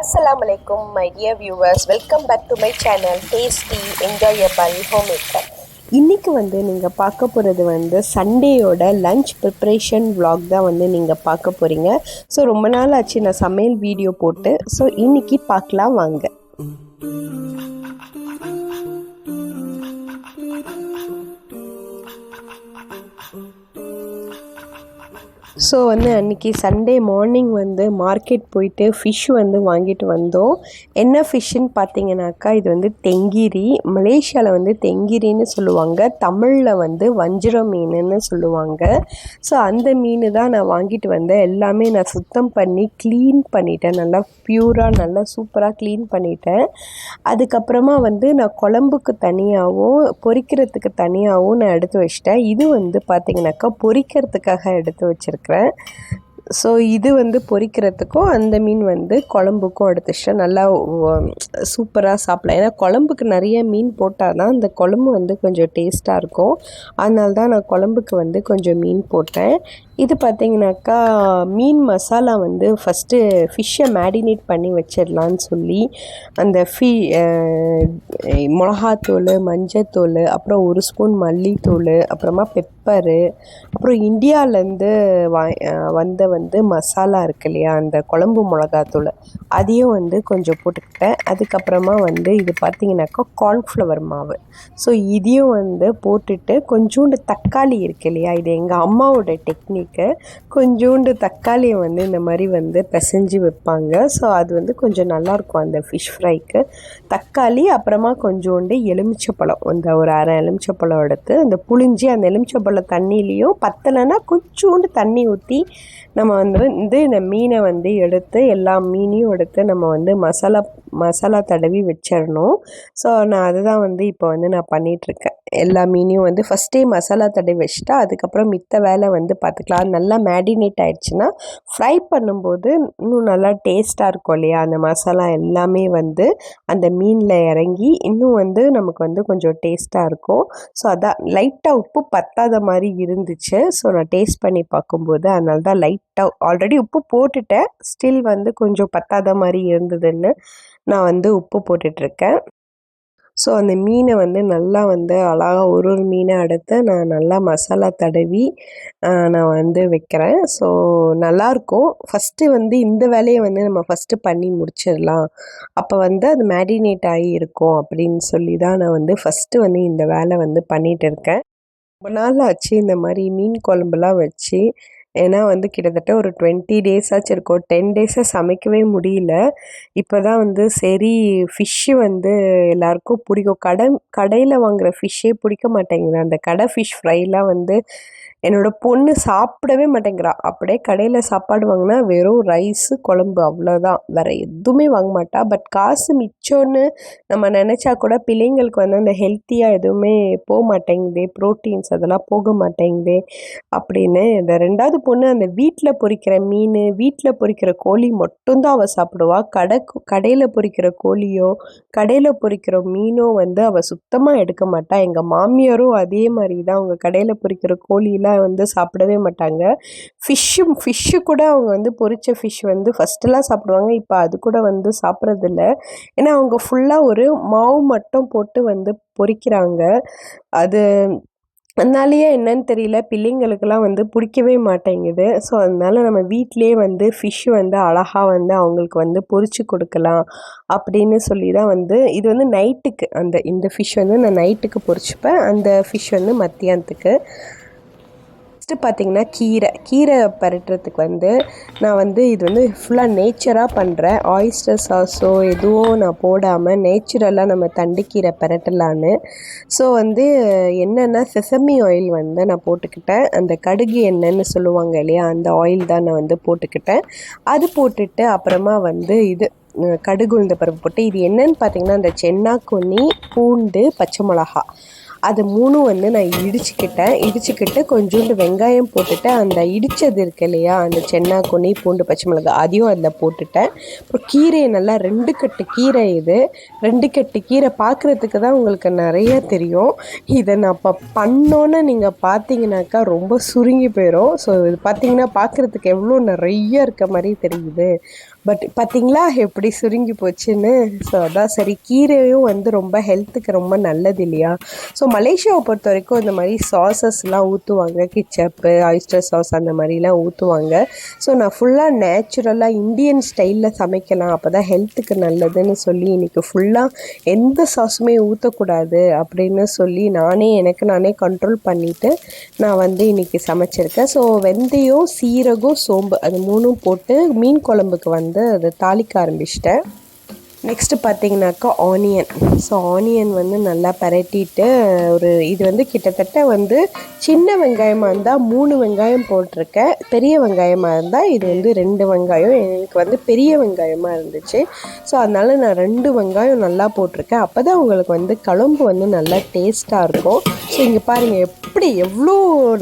அஸ்ஸலாமு அலைக்கும் my dear viewers welcome back to my channel tasty enjoyable home maker இன்றைக்கி வந்து நீங்கள் பார்க்க போகிறது வந்து சண்டேயோட லஞ்ச் ப்ரிப்ரேஷன் vlog தான் வந்து நீங்கள் பார்க்க போகிறீங்க ஸோ ரொம்ப நாள் ஆச்சு நான் சமையல் வீடியோ போட்டு. ஸோ இன்றைக்கி பார்க்கலாம் வாங்க. ஸோ வந்து அன்றைக்கி சண்டே மார்னிங் வந்து மார்க்கெட் போயிட்டு ஃபிஷ் வந்து வாங்கிட்டு வந்தோம். என்ன ஃபிஷ்ஷுன்னு பார்த்தீங்கன்னாக்கா இது வந்து தெங்கிரி. மலேசியாவில் வந்து தெங்கிரின்னு சொல்லுவாங்க. தமிழில் வந்து வஞ்சிர மீனுன்னு சொல்லுவாங்க. ஸோ அந்த மீன் தான் நான் வாங்கிட்டு வந்தேன். எல்லாமே நான் சுத்தம் பண்ணி க்ளீன் பண்ணிட்டேன். நல்லா ப்யூராக நல்லா சூப்பராக க்ளீன் பண்ணிட்டேன். அதுக்கப்புறமா வந்து நான் குழம்புக்கு தனியாகவும் பொரிக்கிறதுக்கு தனியாகவும் நான் எடுத்து வச்சிட்டேன். இது வந்து பார்த்தீங்கன்னாக்கா பொரிக்கிறதுக்காக எடுத்து வச்சுருக்கேன். ஸோ இது வந்து பொரிக்கிறதுக்கும் அந்த மீன் வந்து குழம்புக்கும் எடுத்து நல்லா சூப்பராக சாப்பிடலாம். ஏன்னா குழம்புக்கு நிறைய மீன் போட்டால் தான் அந்த குழம்பு வந்து கொஞ்சம் டேஸ்ட்டாக இருக்கும். அதனால தான் நான் குழம்புக்கு வந்து கொஞ்சம் மீன் போட்டேன். இது பார்த்திங்கனாக்கா மீன் மசாலா வந்து ஃபஸ்ட்டு ஃபிஷ்ஷை மேரினேட் பண்ணி வச்சிடலான்னு சொல்லி அந்த ஃபி மிளகாத்தூள் மஞ்சத்தூள் அப்புறம் ஒரு ஸ்பூன் மல்லித்தூள் அப்புறமா பெப் பெப்பரு அப்புறம் இந்தியாவிலேருந்து வா வந்த வந்து மசாலா இருக்கு இல்லையா அந்த குழம்பு மிளகாத்தூள் அதையும் வந்து கொஞ்சம் போட்டுக்கிட்டேன். அதுக்கப்புறமா வந்து இது பார்த்தீங்கன்னாக்கா கார்ன்ஃப்ளவர் மாவு. ஸோ இதையும் வந்து போட்டுட்டு கொஞ்சோண்டு தக்காளி இருக்கு இல்லையா இது எங்கள் அம்மாவோட டெக்னிக்கு கொஞ்சோண்டு தக்காளியை வந்து இந்த மாதிரி வந்து பிசைஞ்சு வைப்பாங்க. ஸோ அது வந்து கொஞ்சம் நல்லாயிருக்கும் அந்த ஃபிஷ் ஃப்ரைக்கு. தக்காளி அப்புறமா கொஞ்சோண்டு எலுமிச்சப்பழம் அந்த ஒரு அரை எலுமிச்சப்பழம் எடுத்து அந்த புளிஞ்சி அந்த எலுமிச்சப்பழம் தண்ணியிலையும் பத்தலைன்னா கொஞ்சோண்டு தண்ணி ஊற்றி நம்ம வந்து இந்த மீனை வந்து எடுத்து எல்லா மீனையும் எடுத்து நம்ம வந்து மசாலா மசாலா தடவி வச்சிடணும். ஸோ நான் அதுதான் வந்து இப்போ வந்து நான் பண்ணிகிட்ருக்கேன் எல்லா மீனையும் வந்து ஃபஸ்ட்டே மசாலா தடவி வச்சுட்டா அதுக்கப்புறம் மித்த வேலை வந்து பார்த்துக்கலாம். அது நல்லா மேடினேட் ஆயிடுச்சுன்னா ஃப்ரை பண்ணும்போது இன்னும் நல்லா டேஸ்ட்டாக இருக்கும் இல்லையா? அந்த மசாலா எல்லாமே வந்து அந்த மீனில் இறங்கி இன்னும் வந்து நமக்கு வந்து கொஞ்சம் டேஸ்ட்டாக இருக்கும். ஸோ அதான் லைட்டாக உப்பு பத்தாத மாதிரி இருந்துச்சு. ஸோ நான் டேஸ்ட் பண்ணி பார்க்கும்போது அதனால தான் லைட்டாக ஆல்ரெடி உப்பு போட்டுட்டேன். ஸ்டில் வந்து கொஞ்சம் பத்தாத மாதிரி இருந்ததுன்னு நான் வந்து உப்பு போட்டுட்ருக்கேன். ஸோ அந்த மீனை வந்து நல்லா வந்து அழகாக ஒரு ஒரு மீனை அடுத்து நான் நல்லா மசாலா தடவி நான் வந்து வைக்கிறேன். ஸோ நல்லாயிருக்கும் ஃபஸ்ட்டு வந்து இந்த வேலையை வந்து நம்ம ஃபஸ்ட்டு பண்ணி முடிச்சிடலாம். அப்போ வந்து அது மேரினேட் ஆகி இருக்கும் அப்படின்னு சொல்லி தான் நான் வந்து ஃபஸ்ட்டு வந்து இந்த வேலை வந்து பண்ணிகிட்டு இருக்கேன். ரொம்ப நாள் ஆச்சு இந்த மாதிரி மீன் குழம்புலாம் வச்சு. ஏன்னா வந்து கிட்டத்தட்ட ஒரு டுவெண்ட்டி டேஸ் ஆச்சு இருக்கும் டென் டேஸாக சமைக்கவே முடியல. இப்போ தான் வந்து சரி ஃபிஷ்ஷு வந்து எல்லாருக்கும் பிடிக்கும். கடை கடையில் வாங்குகிற ஃபிஷ்ஷே பிடிக்க மாட்டேங்குது. அந்த கடை ஃபிஷ் ஃப்ரைலாம் வந்து என்னோடய பொண்ணு சாப்பிடவே மாட்டேங்கிறா. அப்படியே கடையில் சாப்பாடு வாங்கினா வெறும் ரைஸு குழம்பு அவ்வளோதான் வேறு எதுவுமே வாங்க மாட்டா. பட் காசு மிச்சம்னு நம்ம நினச்சா கூட பிள்ளைங்களுக்கு வந்து அந்த ஹெல்த்தியாக எதுவுமே போக மாட்டேங்குதே. ப்ரோட்டீன்ஸ் அதெல்லாம் போக மாட்டேங்குதே அப்படின்னு இந்த ரெண்டாவது பொண்ணு அந்த வீட்டில் பொறிக்கிற மீன் வீட்டில் பொறிக்கிற கோழி மட்டும்தான் அவள் சாப்பிடுவா. கடை கடையில் பொறிக்கிற கோழியோ கடையில் பொறிக்கிற மீனோ வந்து அவள் சுத்தமாக எடுக்க மாட்டா. எங்கள் மாமியாரும் அதே மாதிரி தான் அவங்க கடையில் பொறிக்கிற கோழிலாம் வந்து சாப்பிடவே மாட்டாங்க. ஃபிஷ்ஷு ஃபிஷ்ஷு கூட அவங்க வந்து பொறிச்ச ஃபிஷ் வந்து ஃபஸ்ட்டெல்லாம் சாப்பிடுவாங்க. இப்போ அது கூட வந்து சாப்பிட்றதில்ல. ஏன்னா அவங்க ஃபுல்லாக ஒரு மாவு மட்டும் போட்டு வந்து பொறிக்கிறாங்க. அது அதனாலேயே என்னன்னு தெரியல பிள்ளைங்களுக்கெல்லாம் வந்து பிடிக்கவே மாட்டேங்குது. ஸோ அதனால நம்ம வீட்டிலே வந்து ஃபிஷ் வந்து அழகாக வந்து அவங்களுக்கு வந்து பொறிச்சு கொடுக்கலாம் அப்படின்னு சொல்லி தான் வந்து இது வந்து நைட்டுக்கு அந்த இந்த ஃபிஷ் வந்து நான் நைட்டுக்கு பொறிச்சுப்பேன் அந்த ஃபிஷ் வந்து மத்தியானத்துக்கு. நெக்ஸ்ட்டு பார்த்திங்கன்னா கீரை. கீரை பரட்டுறதுக்கு வந்து நான் வந்து இது வந்து ஃபுல்லாக நேச்சராக பண்ணுறேன் ஆயிஸ்டர் சாஸோ எதுவும் நான் போடாமல் நேச்சுரலாக நம்ம தண்டுக்கீரை பரட்டலான்னு. ஸோ வந்து என்னென்னா செசமி ஆயில் வந்து நான் போட்டுக்கிட்டேன். அந்த கடுகு எண்ணெய்னு சொல்லுவாங்க இல்லையா அந்த ஆயில் தான் நான் வந்து போட்டுக்கிட்டேன். அது போட்டுட்டு அப்புறமா வந்து இது கடுகு உளுந்த பருப்பு போட்டு இது என்னன்னு பார்த்தீங்கன்னா அந்த சென்னாக்கொன்னி பூண்டு பச்சை மிளகா. அது மூணும் வந்து நான் இடிச்சுக்கிட்டேன். இடிச்சுக்கிட்டு கொஞ்சோண்டு வெங்காயம் போட்டுட்டு அந்த இடித்தது இருக்கு இல்லையா? அந்த சென்னா கொனி பூண்டு பச்சை மிளகா அதையும் அதில் போட்டுட்டேன். அப்புறம் கீரையை நல்லா ரெண்டு கட்டு கீரை இது. ரெண்டு கட்டு கீரை பார்க்குறதுக்கு தான் உங்களுக்கு நிறைய தெரியும். இதை நான் இப்போ பண்ணோன்னு நீங்கள் பார்த்தீங்கன்னாக்கா ரொம்ப சுருங்கி போயிடும் ஸோ இது பார்த்தீங்கன்னா பார்க்குறதுக்கு எவ்வளோ நிறைய இருக்க மாதிரி தெரியுது. பட் பார்த்தீங்களா எப்படி சுருங்கி போச்சுன்னு? ஸோ அதான் சரி. கீரையும் வந்து ரொம்ப ஹெல்த்துக்கு ரொம்ப நல்லது இல்லையா? ஸோ மலேசியாவை பொறுத்த வரைக்கும் இந்த மாதிரி சாசஸ்லாம் ஊற்றுவாங்க கிச்சப்பு ஆயிஸ்டர் சாஸ் அந்த மாதிரிலாம் ஊற்றுவாங்க ஸோ நான் ஃபுல்லாக நேச்சுரலாக இந்தியன் ஸ்டைலில் சமைக்கலாம். அப்போ தான் ஹெல்த்துக்கு நல்லதுன்னு சொல்லி இன்றைக்கி ஃபுல்லாக எந்த சாஸுமே ஊற்றக்கூடாது அப்படின்னு சொல்லி நானே எனக்கு நானே கண்ட்ரோல் பண்ணிவிட்டு நான் வந்து இன்றைக்கி சமைச்சிருக்கேன். ஸோ வெந்தயம் சீரகம் சோம்பு அது மூணும் போட்டு மீன் குழம்புக்கு வந்து அதை தாளிக்க ஆரம்பிச்சிட்டேன். நெக்ஸ்ட்டு பார்த்தீங்கன்னாக்கா ஆனியன் ஸோ ஆனியன் வந்து நல்லா பரட்டிட்டு ஒரு இது வந்து கிட்டத்தட்ட வந்து சின்ன வெங்காயமாக இருந்தால் மூணு வெங்காயம் போட்டிருக்கேன். பெரிய வெங்காயமாக இருந்தால் இது வந்து ரெண்டு வெங்காயம். எனக்கு வந்து பெரிய வெங்காயமாக இருந்துச்சு. ஸோ அதனால் நான் ரெண்டு வெங்காயம் நல்லா போட்டிருக்கேன். அப்போ தான் உங்களுக்கு வந்து குழம்பு வந்து நல்லா டேஸ்ட்டாக இருக்கும். ஸோ இங்கே பாருங்கள் எப்படி எவ்வளோ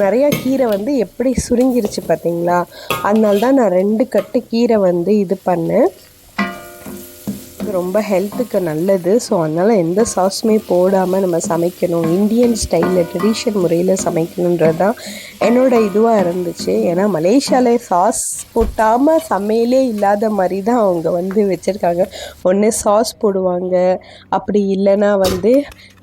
நிறையா கீரை வந்து எப்படி சுருங்கிருச்சு பார்த்தீங்களா? அதனால தான் நான் ரெண்டு கட்டு கீரை வந்து இது பண்ணேன். ரொம்ப ஹெல்த்துக்கு நல்லது. ஸோ அதனால் எந்த சாஸுமே போடாமல் நம்ம சமைக்கணும். இந்தியன் ஸ்டைலில் ட்ரெடிஷன் முறையில் சமைக்கணுன்றது தான் என்னோடய இதுவாக இருந்துச்சு. ஏன்னா மலேசியாவில் சாஸ் போட்டாமல் சமையலே இல்லாத மாதிரி தான் அவங்க வந்து வச்சுருக்காங்க. ஒன்று சாஸ் போடுவாங்க. அப்படி இல்லைன்னா வந்து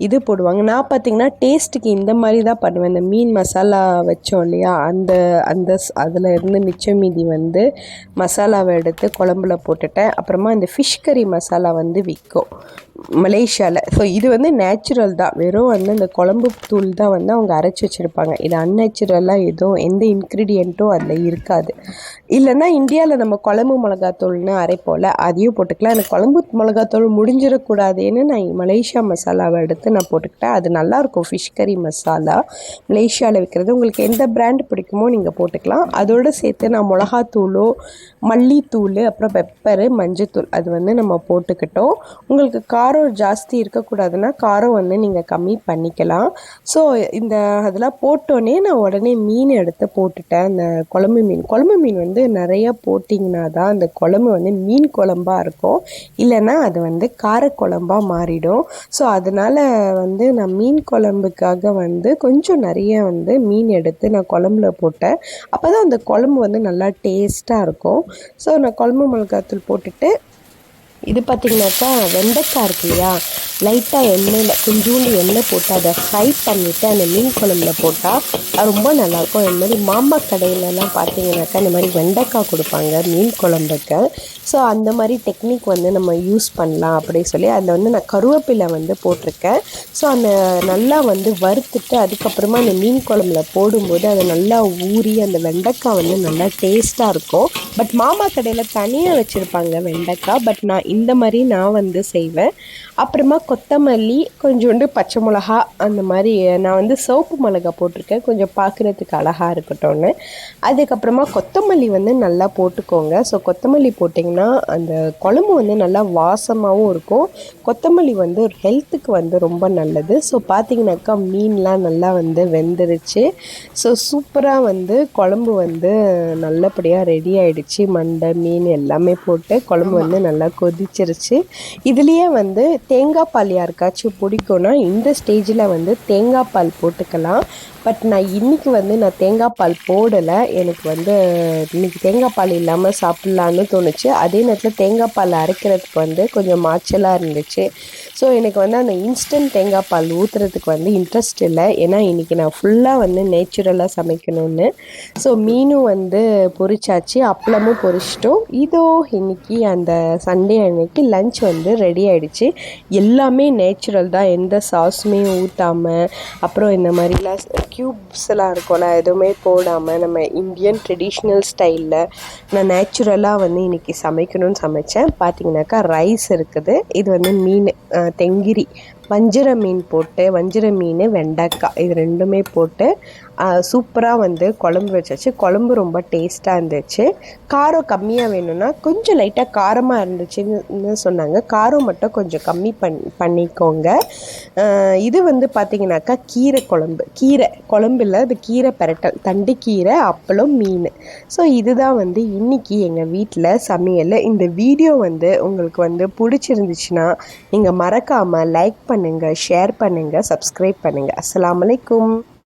இது போடுவாங்க. நான் பார்த்திங்கன்னா டேஸ்ட்டுக்கு இந்த மாதிரி தான் பண்ணுவேன். இந்த மீன் மசாலா வச்சோம் இல்லையா? அந்த அந்த அதில் இருந்து மிச்சம் மீதி வந்து மசாலாவை எடுத்து குழம்புல போட்டுட்டேன். அப்புறமா இந்த ஃபிஷ் கறி மசாலா வந்து விற்கும். மலேசியாவில் ஸோ இது வந்து நேச்சுரல் தான். வெறும் வந்து அந்த குழம்பு தூள் தான் வந்து அவங்க அரைச்சி வச்சுருப்பாங்க. இது அன்நேச்சுரலாக எதுவும் எந்த இன்க்ரீடியண்ட்டும் அதில் இருக்காது. இல்லைன்னா இந்தியாவில் நம்ம குழம்பு மிளகாத்தூள்னு அரைப்போல் அதையும் போட்டுக்கலாம். எனக்கு குழம்பு மிளகாத்தூள் முடிஞ்சிடக்கூடாதுன்னு நான் மலேசியா மசாலாவை எடுத்து நான் போட்டுக்கிட்டேன். அது நல்லாயிருக்கும். ஃபிஷ் கறி மசாலா மலேசியாவில் விற்கிறது உங்களுக்கு எந்த பிராண்ட் பிடிக்குமோ நீங்கள் போட்டுக்கலாம். அதோடு சேர்த்து நான் மிளகாத்தூளோ மல்லித்தூள் அப்புறம் பெப்பரு மஞ்சத்தூள் அது வந்து நம்ம போட்டுக்கிட்டோம். உங்களுக்கு காரம் காரம் ஜாஸ்தி இருக்கக்கூடாதுன்னா காரம் வந்து நீங்கள் கம்மி பண்ணிக்கலாம். ஸோ இந்த அதெல்லாம் போட்டோன்னே நான் உடனே மீன் எடுத்து போட்டுட்டேன். அந்த குழம்பு மீன். குழம்பு மீன் வந்து நிறையா போட்டிங்கன்னா தான் அந்த குழம்பு வந்து மீன் குழம்பாக இருக்கும். இல்லைன்னா அது வந்து காரக்குழம்பாக மாறிடும். ஸோ அதனால் வந்து நான் மீன் குழம்புக்காக வந்து கொஞ்சம் நிறைய வந்து மீன் எடுத்து நான் குழம்புல போட்டேன். அப்போ தான் அந்த குழம்பு வந்து நல்லா டேஸ்ட்டாக இருக்கும். ஸோ நான் குழம்பு மிளகாத்தூள் போட்டுட்டு இது பார்த்திங்கனாக்கா வெண்டைக்காய் இருக்கு இல்லையா? லைட்டாக எண்ணெயில் கொஞ்சோண்டு எண்ணெய் போட்டு அதை ஃப்ரை பண்ணிவிட்டு அந்த மீன் குழம்புல போட்டால் அது ரொம்ப நல்லாயிருக்கும். இந்த மாதிரி மாமா கடையிலலாம் பார்த்தீங்கன்னாக்கா இந்த மாதிரி வெண்டைக்காய் கொடுப்பாங்க மீன் குழம்புக்கு. ஸோ அந்த மாதிரி டெக்னிக் வந்து நம்ம யூஸ் பண்ணலாம் அப்படின்னு சொல்லி அதில் வந்து நான் கருவேப்பிலை வந்து போட்டிருக்கேன். ஸோ அந்த நல்லா வந்து வறுத்துட்டு அதுக்கப்புறமா அந்த மீன் குழம்புல போடும்போது அதை நல்லா ஊறி அந்த வெண்டைக்காய் வந்து நல்லா டேஸ்ட்டாக இருக்கும். பட் மாமா கடையில் தனியாக வச்சுருப்பாங்க வெண்டைக்காய் பட் நான் இந்த மாதிரி நான் வந்து செய்வேன். அப்புறமா கொத்தமல்லி கொஞ்சோண்டு பச்சை மிளகா அந்த மாதிரி நான் வந்து சோப்பு மிளகா போட்டிருக்கேன். கொஞ்சம் பார்க்குறதுக்கு அழகாக இருக்கட்டும்னு. அதுக்கப்புறமா கொத்தமல்லி வந்து நல்லா போட்டுக்கோங்க. ஸோ கொத்தமல்லி போட்டிங்கன்னா அந்த குழம்பு வந்து நல்லா வாசமாகவும் இருக்கும். கொத்தமல்லி வந்து ஒரு ஹெல்த்துக்கு வந்து ரொம்ப நல்லது. ஸோ பார்த்தீங்கன்னாக்கா மீன்லாம் நல்லா வந்து வெந்துருச்சு. ஸோ சூப்பராக வந்து குழம்பு வந்து நல்லபடியாக ரெடி ஆகிடுச்சு மண்டை மீன் எல்லாமே போட்டு குழம்பு வந்து நல்லா கொதிச்சிருச்சு இதுலேயே வந்து தேங்காய் பால் யாருக்காச்சும் பிடிக்கும்னா இந்த ஸ்டேஜில் வந்து தேங்காய் பால் போட்டுக்கலாம். பட் நான் இன்றைக்கி வந்து நான் தேங்காய் பால் போடலை. எனக்கு வந்து இன்றைக்கி தேங்காய் பால் இல்லாமல் சாப்பிட்லான்னு தோணுச்சு. அதே நேரத்தில் தேங்காய் பால் அரைக்கிறதுக்கு வந்து கொஞ்சம் மாய்ச்சலாக இருந்துச்சு. ஸோ எனக்கு வந்து அந்த இன்ஸ்டன்ட் தேங்காய் பால் ஊற்றுறதுக்கு வந்து இன்ட்ரெஸ்ட் இல்லை. ஏன்னா இன்றைக்கி நான் ஃபுல்லாக வந்து நேச்சுரலாக சமைக்கணும்னு. ஸோ மீனும் வந்து பொரிச்சாச்சு அப்பளமும் பொரிச்சிட்டோம். இதோ இன்றைக்கி அந்த சண்டே அன்னைக்கு லஞ்ச் வந்து ரெடி ஆகிடுச்சு எல்லாமே நேச்சுரல் தான். எந்த சாஸுமே ஊற்றாமல் அப்புறம் இந்த மாதிரிலாம் க்யூப்ஸ்லாம் இருக்கும்ல எதுவுமே போடாமல் நம்ம இந்தியன் ட்ரெடிஷ்னல் ஸ்டைலில் நான் நேச்சுரலாக வந்து இன்றைக்கி சமைக்கணும்னு சமைச்சேன். பார்த்தீங்கன்னாக்கா ரைஸ் இருக்குது. இது வந்து மீன் தெங்கிரி வஞ்சிர மீன் போட்டு வஞ்சிர மீன் வெண்டைக்காய் இது ரெண்டுமே போட்டு சூப்பராக வந்து குழம்பு வச்சாச்சு. குழம்பு ரொம்ப டேஸ்ட்டாக இருந்துச்சு. காரம் கம்மியாக வேணும்னா கொஞ்சம் லைட்டாக காரமாக இருந்துச்சுன்னு சொன்னாங்க. காரம் மட்டும் கொஞ்சம் கம்மி பண் பண்ணிக்கோங்க. இது வந்து பார்த்திங்கனாக்கா கீரை குழம்பு. கீரை குழம்புல அது கீரை பரட்டல். தண்டு கீரை அப்பளம் மீன். ஸோ இதுதான் வந்து இன்றைக்கி எங்கள் வீட்டில் சமையல். இந்த வீடியோ வந்து உங்களுக்கு வந்து பிடிச்சிருந்துச்சுன்னா நீங்கள் மறக்காமல் லைக் பண்ணுங்கள் ஷேர் பண்ணுங்கள் சப்ஸ்கிரைப் பண்ணுங்கள் அஸ்லாம் வலைக்கும்